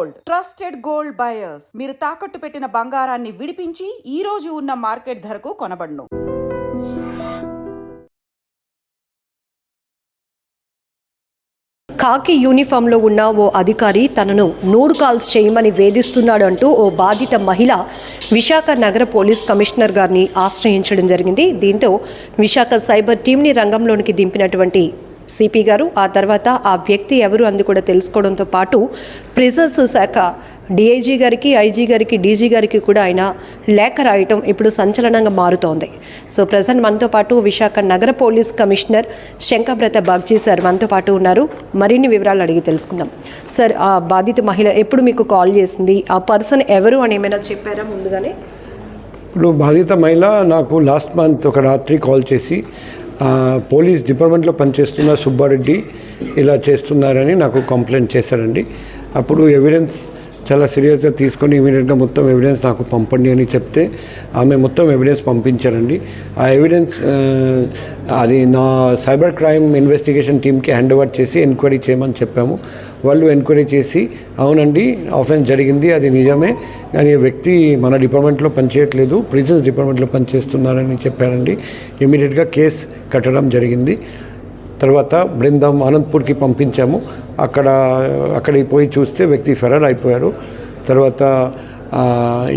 Gold. Trusted gold buyers. మీరు తాకట్టు పెట్టిన బంగారాన్ని విడిపించి ఈ రోజు ఉన్న మార్కెట్ ధరకు కొనబడును. కాకి యూనిఫామ్లో ఉన్న ఓ అధికారి తనను నూరు కాల్స్ చేయమని వేధిస్తున్నాడు అంటూ ఓ బాధిత మహిళ విశాఖ నగర పోలీస్ కమిషనర్ గారిని ఆశ్రయించడం జరిగింది. దీంతో విశాఖ సైబర్ టీంని రంగంలోనికి దింపినటువంటి సిపి గారు ఆ తర్వాత ఆ వ్యక్తి ఎవరు అంది కూడా తెలుసుకోవడంతో పాటు ప్రిజన్స్ శాఖ డిఐజీ గారికి ఐజీ గారికి డీజీ గారికి కూడా ఆయన లేఖ రాయటం ఇప్పుడు సంచలనంగా మారుతోంది. సో ప్రజెంట్ మనతో పాటు విశాఖ నగర police commissioner Shankhabrata Bagchi sir మనతో పాటు ఉన్నారు. మరిన్ని వివరాలు అడిగి తెలుసుకుందాం. సార్ ఆ బాధిత మహిళ ఎప్పుడు మీకు కాల్ చేసింది? ఆ పర్సన్ ఎవరు అని ఏమైనా చెప్పారా ముందుగానే? ఇప్పుడు బాధిత మహిళ నాకు లాస్ట్ మంత్ ఒక రాత్రి కాల్ చేసి పోలీస్ డిపార్ట్మెంట్లో పనిచేస్తున్న సుబ్బారెడ్డి ఇలా చేస్తున్నారని నాకు కంప్లైంట్ చేశారండి అప్పుడు ఎవిడెన్స్ చాలా సీరియస్గా తీసుకొని ఇమీడియట్గా మొత్తం ఎవిడెన్స్ నాకు పంపండి అని చెప్తే ఆమె మొత్తం ఎవిడెన్స్ పంపించారండి. ఆ ఎవిడెన్స్ అది నా సైబర్ క్రైమ్ ఇన్వెస్టిగేషన్ టీమ్కి హ్యాండ్ ఓవర్ చేసి ఎంక్వైరీ చేయమని చెప్పాము. వాళ్ళు ఎంక్వైరీ చేసి అవునండి ఆఫెన్స్ జరిగింది అది నిజమే కానీ వ్యక్తి మన డిపార్ట్మెంట్లో పనిచేయట్లేదు ప్రిజన్స్ డిపార్ట్మెంట్లో పనిచేస్తున్నారని చెప్పారండి. ఇమీడియట్గా కేసు కట్టడం జరిగింది. తర్వాత బృందం అనంతపూర్కి పంపించాము. అక్కడ అక్కడికి పోయి చూస్తే వ్యక్తి ఫెరర్ అయిపోయారు. తర్వాత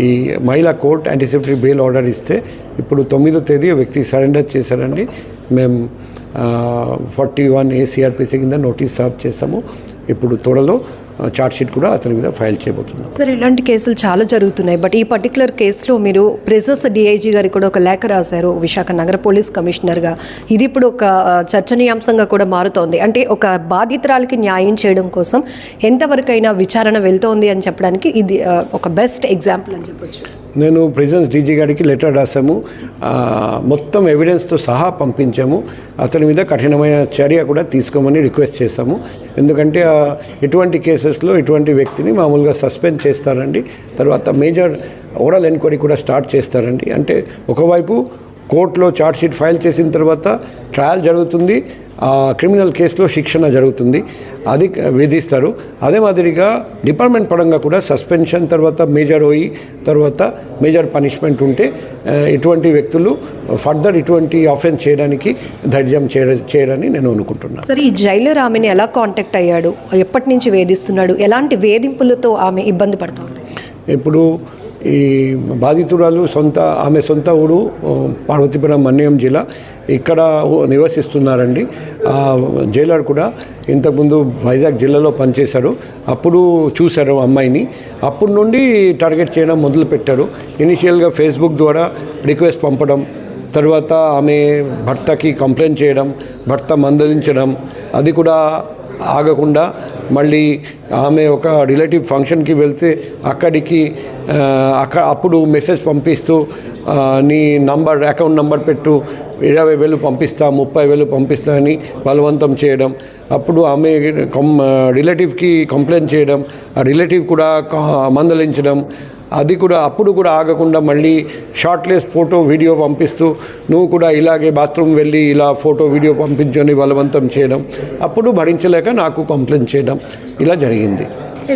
ఈ మహిళా కోర్ట్ యాంటిసిపేటరీ బెయిల్ ఆర్డర్ ఇస్తే ఇప్పుడు తొమ్మిదో తేదీ వ్యక్తి సరెండర్ చేశారండి. మేము ఫార్టీ వన్ ఏసీఆర్పీసీ కింద నోటీస్ సర్వ్ చేసాము ఇప్పుడు త్వరలో చార్జ్ షీట్ కూడా అతని మీద ఫైల్ చేయబోతున్నాం. సార్ ఇలాంటి కేసులు చాలా జరుగుతున్నాయి. బట్ ఈ పర్టికులర్ కేసులో మీరు ప్రెజెస్ డిఐజీ గారికి కూడా ఒక లేఖ రాశారు విశాఖ నగర పోలీస్ కమిషనర్గా. ఇది ఇప్పుడు ఒక చర్చనీయాంశంగా కూడా మారుతోంది. అంటే ఒక బాధితురాలకి న్యాయం చేయడం కోసం ఎంతవరకైనా విచారణ వెళ్తోంది అని చెప్పడానికి ఇది ఒక బెస్ట్ ఎగ్జాంపుల్ అని చెప్పొచ్చు. నేను ప్రెసిడెంట్ డీజీ గారికి లెటర్ రాసాము మొత్తం ఎవిడెన్స్తో సహా పంపించాము. అతని మీద కఠినమైన చర్య కూడా తీసుకోమని రిక్వెస్ట్ చేశాము. ఎందుకంటే ఎటువంటి ఇటువంటి కేసెస్లో ఇటువంటి వ్యక్తిని మామూలుగా సస్పెండ్ చేస్తారండి. తర్వాత మేజర్ ఓరల్ ఎంక్వైరీ కూడా స్టార్ట్ చేస్తారండి. అంటే ఒకవైపు కోర్టులో షీట్ ఫైల్ చేసిన తర్వాత ట్రయల్ జరుగుతుంది ఆ క్రిమినల్ కేసులో శిక్షణ జరుగుతుంది అది విధిస్తారు. అదే మాదిరిగా డిపార్ట్మెంట్ పరంగా కూడా సస్పెన్షన్ తర్వాత మేజర్ ఓయి తర్వాత మేజర్ పనిష్మెంట్ ఉంటే ఇటువంటి వ్యక్తులు ఫర్దర్ ఇటువంటి ఆఫెన్స్ చేయడానికి ధైర్యం చేయ చేయరని నేను అనుకుంటున్నాను సరే ఈ జైలర్ ఆమెను ఎలా కాంటాక్ట్ అయ్యాడు? ఎప్పటి నుంచి వేధిస్తున్నాడు? ఎలాంటి వేధింపులతో ఆమె ఇబ్బంది పడుతోంది? ఇప్పుడు ఈ బాధితురాలు సొంత ఆమె సొంత ఊరు పార్వతీపురం మన్యం జిల్లా. ఇక్కడ నివసిస్తున్నారండి. జైలర్ కూడా ఇంతకుముందు వైజాగ్ జిల్లాలో పనిచేశారు. అప్పుడు చూశారు అమ్మాయిని. అప్పటి నుండి టార్గెట్ చేయడం మొదలుపెట్టారు. ఇనిషియల్గా ఫేస్బుక్ ద్వారా రిక్వెస్ట్ పంపడం తర్వాత ఆమె భర్తకి కంప్లైంట్ చేయడం భర్త మందలించడం అది కూడా ఆగకుండా మళ్ళీ ఆమె ఒక రిలేటివ్ ఫంక్షన్కి వెళ్తే అక్కడికి అక్కడ అప్పుడు మెసేజ్ పంపిస్తూ నీ నంబర్ అకౌంట్ నంబర్ పెట్టు ఇరవై వేలు పంపిస్తా ముప్పై వేలు పంపిస్తా అని బలవంతం చేయడం. అప్పుడు ఆమె కం రిలేటివ్కి కంప్లైంట్ చేయడం ఆ రిలేటివ్ కూడా మందలించడం అది కూడా అప్పుడు కూడా ఆగకుండా మళ్ళీ షార్ట్లెస్ ఫోటో వీడియో పంపిస్తూ నువ్వు కూడా ఇలాగే బాత్రూమ్ వెళ్ళి ఇలా ఫోటో వీడియో పంపించని బలవంతం చేయడం అప్పుడు భరించలేక నాకు కంప్లైంట్ చేయడం ఇలా జరిగింది.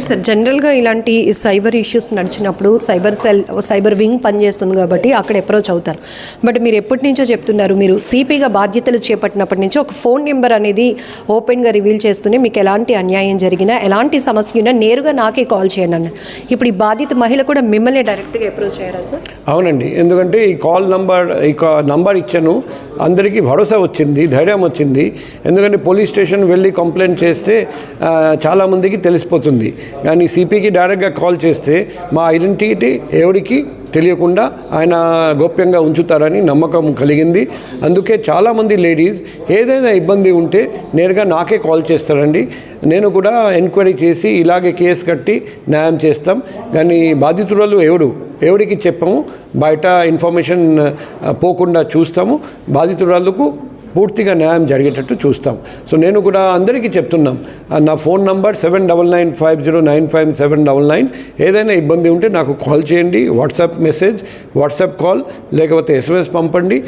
సార్ జనరల్గా ఇలాంటి సైబర్ ఇష్యూస్ నడిచినప్పుడు సైబర్ సెల్ సైబర్ వింగ్ పనిచేస్తుంది కాబట్టి అక్కడ అప్రోచ్ అవుతారు. బట్ మీరు ఎప్పటి నుంచో చెప్తున్నారు మీరు సిపిగా బాధ్యతలు చేపట్టినప్పటి నుంచి ఒక ఫోన్ నెంబర్ అనేది ఓపెన్గా రివీల్ చేస్తూనే మీకు ఎలాంటి అన్యాయం జరిగినా ఎలాంటి సమస్య ఉన్నా నేరుగా నాకే కాల్ చేయండి అన్నారు. ఇప్పుడు ఈ బాధిత మహిళ కూడా మిమ్మల్ని డైరెక్ట్గా అప్రోచ్ అయ్యారా సార్ అవునండి. ఎందుకంటే ఈ కాల్ నంబర్ ఈ నంబర్ ఇచ్చాను. అందరికీ భరోసా వచ్చింది ధైర్యం వచ్చింది. ఎందుకంటే పోలీస్ స్టేషన్ వెళ్ళి కంప్లైంట్ చేస్తే చాలామందికి తెలిసిపోతుంది. కానీ సిపికి డైరెక్ట్గా కాల్ చేస్తే మా ఐడెంటిటీ ఎవరికి తెలియకుండా ఆయన గోప్యంగా ఉంచుతారని నమ్మకం కలిగింది. అందుకే చాలామంది లేడీస్ ఏదైనా ఇబ్బంది ఉంటే నేరుగా నాకే కాల్ చేస్తారండి. నేను కూడా ఎంక్వైరీ చేసి ఇలాగే కేసు కట్టి న్యాయం చేస్తాం. కానీ బాధితురాలు ఎవడు ఎవరికి చెప్పము? బయట ఇన్ఫర్మేషన్ పోకుండా చూస్తాము. బాధితురాలకు పూర్తిగా న్యాయం జరిగేటట్టు చూస్తాం. సో నేను కూడా అందరికీ చెప్తున్నాం నా phone number seven double nine five zero nine five seven double nine. ఏదైనా ఇబ్బంది ఉంటే నాకు కాల్ చేయండి వాట్సాప్ మెసేజ్ వాట్సాప్ కాల్ లేకపోతే ఎస్ఎంఎస్ పంపండి.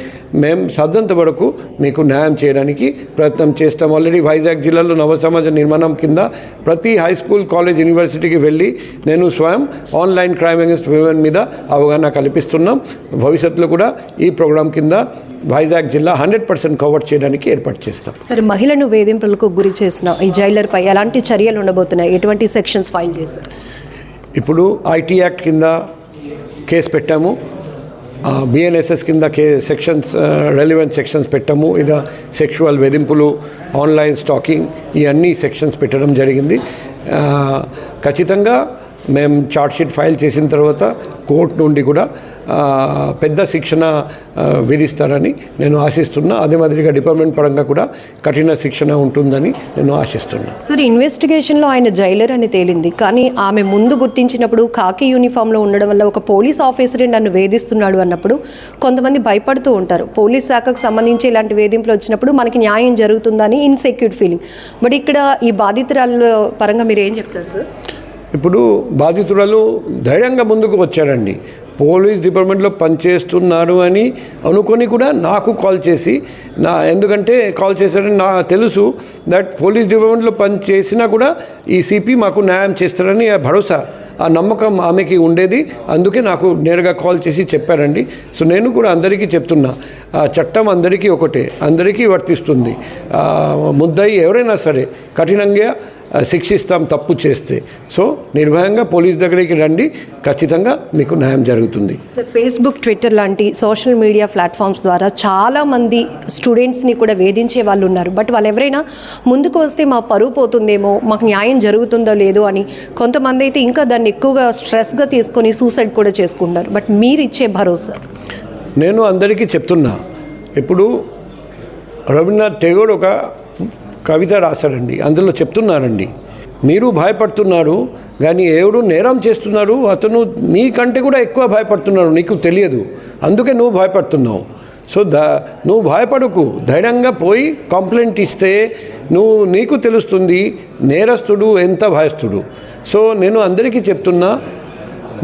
మేము సాధ్యంత వరకు మీకు న్యాయం చేయడానికి ప్రయత్నం చేస్తాం. ఆల్రెడీ వైజాగ్ జిల్లాలో నవ సమాజ నిర్మాణం కింద ప్రతి హై స్కూల్ కాలేజ్ యూనివర్సిటీకి వెళ్ళి నేను స్వయం ఆన్లైన్ క్రైమ్ అగేన్స్ట్ విమెన్ మీద అవగాహన కల్పిస్తున్నాం. భవిష్యత్తులో కూడా ఈ ప్రోగ్రాం కింద వైజాగ్ జిల్లా హండ్రెడ్ పర్సెంట్ కవర్ చేయడానికి ఏర్పాటు చేస్తాం. సరే మహిళను వేధింపులకు గురి చేసిన ఈ జైలర్పై ఎలాంటి చర్యలు ఉండబోతున్నాయి? ఎటువంటి సెక్షన్స్ ఫైల్ చేశారు? ఇప్పుడు ఐటీ యాక్ట్ కింద కేసు పెట్టాము. బిఎన్ఎస్ఎస్ కింద కే సెక్షన్స్ రెలివెంట్ సెక్షన్స్ పెట్టాము. ఇదా సెక్షువల్ వేధింపులు ఆన్లైన్ స్టాకింగ్ ఈ అన్ని సెక్షన్స్ పెట్టడం జరిగింది. ఖచ్చితంగా మేము చార్జ్షీట్ ఫైల్ చేసిన తర్వాత కోర్టు నుండి కూడా పెద్ద శిక్షణ విధిస్తారని నేను ఆశిస్తున్నా. అదే మాదిరిగా డిపార్ట్మెంట్ పరంగా కూడా కఠిన శిక్షణ ఉంటుందని నేను ఆశిస్తున్నా. సరే ఇన్వెస్టిగేషన్లో ఆయన జైలర్ అని తేలింది. కానీ ఆమె ముందు గుర్తించినప్పుడు కాకి యూనిఫామ్లో ఉండడం వల్ల ఒక పోలీస్ ఆఫీసరే నన్ను వేధిస్తున్నాడు అన్నప్పుడు కొంతమంది భయపడుతూ ఉంటారు. పోలీస్ శాఖకు సంబంధించి ఇలాంటి వేధింపులు వచ్చినప్పుడు మనకి న్యాయం జరుగుతుందని ఇన్సెక్యూర్ ఫీలింగ్. బట్ ఇక్కడ ఈ బాధితురాల పరంగా మీరు ఏం చెప్తారు సార్? ఇప్పుడు బాధితురాలు ధైర్యంగా ముందుకు వచ్చారండి పోలీస్ డిపార్ట్మెంట్లో పనిచేస్తున్నారు అని అనుకొని కూడా నాకు కాల్ చేసి నా ఎందుకంటే కాల్ చేశారని నా తెలుసు దట్ పోలీస్ డిపార్ట్మెంట్లో పని చేసినా కూడా ఈ సిపి మాకు న్యాయం చేస్తారని ఆ భరోసా ఆ నమ్మకం ఆమెకి ఉండేది. అందుకే నాకు నేరుగా కాల్ చేసి చెప్పారండి. సో నేను కూడా అందరికీ చెప్తున్నా ఆ చట్టం అందరికీ ఒకటే అందరికీ వర్తిస్తుంది. ముద్దయి ముద్దాయి ఎవరైనా సరే కఠినంగా శిక్షిస్తాం తప్పు చేస్తే. సో నిర్భయంగా పోలీస్ దగ్గరికి రండి. ఖచ్చితంగా మీకు న్యాయం జరుగుతుంది. సార్ ఫేస్బుక్ ట్విట్టర్ లాంటి సోషల్ మీడియా ప్లాట్ఫామ్స్ ద్వారా చాలా మంది స్టూడెంట్స్ని కూడా వేధించే వాళ్ళు ఉన్నారు. బట్ వాళ్ళు ఎవరైనా ముందుకు వస్తే మా పరువు పోతుందేమో మాకు న్యాయం జరుగుతుందో లేదో అని కొంతమంది అయితే ఇంకా దాన్ని ఎక్కువగా స్ట్రెస్గా తీసుకొని సూసైడ్ కూడా చేసుకుంటారు. బట్ మీరు ఇచ్చే భరోసా? నేను అందరికీ చెప్తున్నా. ఇప్పుడు రవీంద్రనాథ్ టెగోర్ ఒక కవిత రాశాడండి. అందులో చెప్తున్నారండి మీరు భయపడుతున్నారు కానీ ఎవడు నేరం చేస్తున్నారు అతను నీకంటే కూడా ఎక్కువ భయపడుతున్నాడు నీకు తెలియదు. అందుకే నువ్వు భయపడుతున్నావు. సో ద నువ్వు భయపడకు. ధైర్యంగా పోయి కంప్లైంట్ ఇస్తే నువ్వు నీకు తెలుస్తుంది నేరస్తుడు ఎంత భయస్తుడు. సో నేను అందరికీ చెప్తున్నా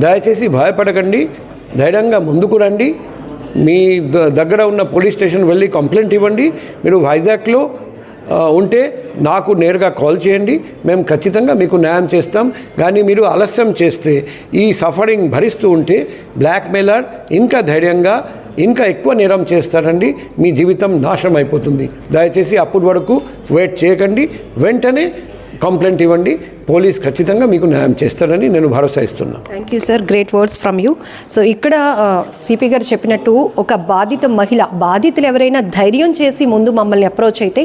దయచేసి భయపడకండి. ధైర్యంగా ముందుకు రండి. మీ ద- దగ్గర ఉన్న పోలీస్ స్టేషన్ వెళ్ళి కంప్లైంట్ ఇవ్వండి. మీరు వైజాగ్లో ఉంటే నాకు నేరుగా కాల్ చేయండి. మేము ఖచ్చితంగా మీకు న్యాయం చేస్తాం. కానీ మీరు ఆలస్యం చేస్తే ఈ సఫరింగ్ భరిస్తూ ఉంటే బ్లాక్మెయిలర్ ఇంకా ధైర్యంగా ఇంకా ఎక్కువ నేరం చేస్తారండి మీ జీవితం నాశనం అయిపోతుంది. దయచేసి అప్పటి వరకు వెయిట్ చేయకండి. వెంటనే కంప్లైంట్ ఇవ్వండి. పోలీస్ ఖచ్చితంగా మీకు న్యాయం చేస్తారని నేను భరోసా ఇస్తున్నాను. Thank you sir great words from you so ఇక్కడ సిపి గారు చెప్పినట్టు ఒక బాధిత మహిళ బాధితులు ఎవరైనా ధైర్యం చేసి ముందు మమ్మల్ని అప్రోచ్ అయితే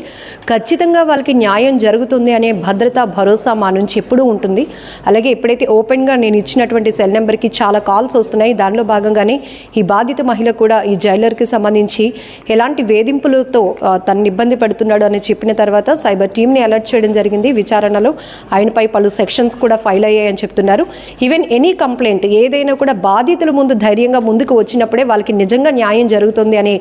ఖచ్చితంగా వాళ్ళకి న్యాయం జరుగుతుంది అనే భద్రత భరోసా మా నుంచి ఎప్పుడూ ఉంటుంది. అలాగే ఎప్పుడైతే ఓపెన్గా నేను ఇచ్చినటువంటి సెల్ నెంబర్కి చాలా కాల్స్ వస్తున్నాయి దానిలో భాగంగానే ఈ బాధిత మహిళ కూడా ఈ జైలర్కి సంబంధించి ఎలాంటి వేధింపులతో తనని ఇబ్బంది పడుతున్నాడు అని చెప్పిన తర్వాత సైబర్ టీమ్ని అలర్ట్ చేయడం జరిగింది. విచారణలో ఆయనపై పలు సెక్షన్స్ కూడా ఫైల్ అయ్యాయని చెప్తున్నారు. ఈవెన్ ఎనీ కంప్లైంట్ ఏదైనా కూడా బాధితుల ముందు ధైర్యంగా ముందుకు వచ్చినప్పుడే వాళ్ళకి నిజంగా న్యాయం జరుగుతుంది అనే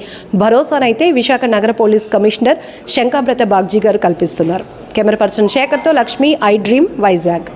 భరోసానైతే విశాఖ నగర పోలీస్ కమిషనర్ శంకాబ్రత బాగ్జీ గారు కల్పిస్తున్నారు. కెమెరా పర్సన్ శేఖర్తో లక్ష్మి ఐ డ్రీమ్ వైజాగ్.